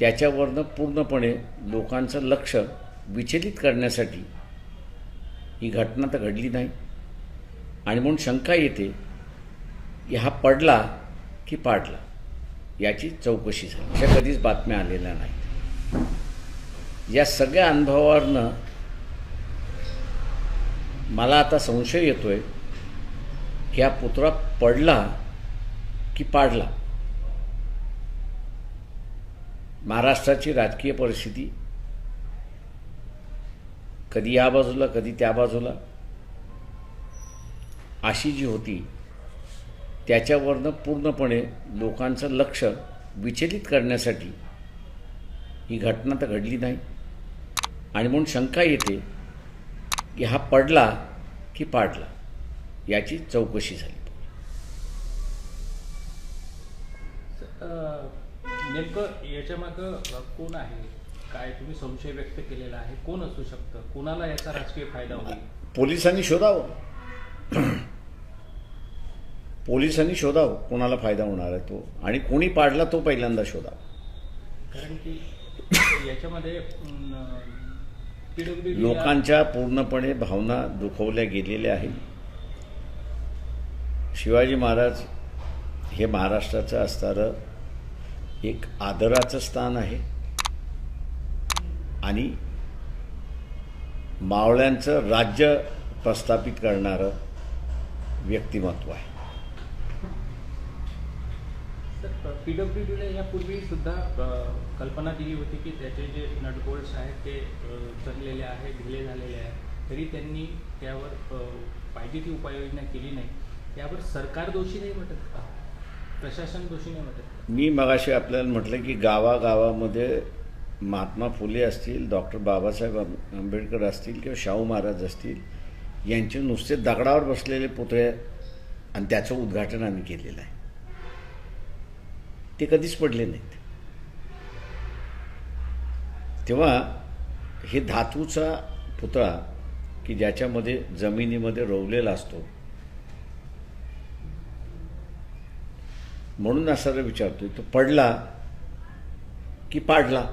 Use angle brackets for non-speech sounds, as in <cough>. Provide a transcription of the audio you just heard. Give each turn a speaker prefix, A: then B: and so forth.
A: त्याच्यावरनं पूर्णपणे लोकांचं लक्ष विचलित करण्यासाठी ही घटना तर घडली नाही. आणि म्हणून शंका येते की हा पडला की पाडला? याची चौकशी झाली. अशा कधीच बातम्या आलेल्या नाहीत. या सगळ्या अनुभवावरनं मला आता संशय येतोय की हा पुतळा पडला की पाडला? महाराष्ट्राची राजकीय परिस्थिती. कधी या बाजूला कधी त्या बाजूला. अशी जी होती त्याच्यावरनं पूर्णपणे लोकांचं लक्ष विचलित करण्यासाठी ही घटना तर घडली नाही. आणि म्हणून शंका येते की हा पडला की पाडला याची चौकशी झाली.
B: नेमकं याच्यामागं अ, कोण आहे? काय तुम्ही संशय व्यक्त केलेला आहे? कोण असू शकतं? कोणाला याचा राजकीय फायदा होईल?
A: पोलिसांनी शोधावं. पोलिसांनी शोधावं कोणाला फायदा होणार आहे तो. आणि कोणी पाडला तो पहिल्यांदा शोधावा.
B: कारण की याच्यामध्ये <laughs>
A: लोकांच्या पूर्णपणे भावना दुखवल्या गेलेल्या आहेत. शिवाजी महाराज हे महाराष्ट्राचं असणारं एक आदराचं स्थान आहे. आणि मावळ्यांचं राज्य प्रस्थापित करणारं व्यक्तिमत्व आहे.
B: पी डब्ल्यू पीडब्ल्यूडीला यापूर्वी सुद्धा कल्पना दिली होती की त्याचे जे नटबोल्ट्स आहेत ते अ, चढलेले आहेत ढिले झालेले आहेत. तरी त्यांनी त्यावर पाहिजे ती उपाययोजना केली नाही. त्यावर सरकार दोषी नाही वाटत का? प्रशासन दोषी नाही
A: मी मगाशी आपल्याला म्हटलं की गावागावामध्ये महात्मा फुले असतील डॉक्टर बाबासाहेब आंबेडकर असतील किंवा शाहू महाराज असतील यांचे नुसते दगडावर बसलेले पुतळे आणि त्याचं उद्घाटन आम्ही केलेलं आहे. ते कधीच पडले नाहीत. तेव्हा हे धातूचा पुतळा की ज्याच्यामध्ये जमिनीमध्ये रोवलेला असतो म्हणून असा विचारतोय तो पडला की पाडला.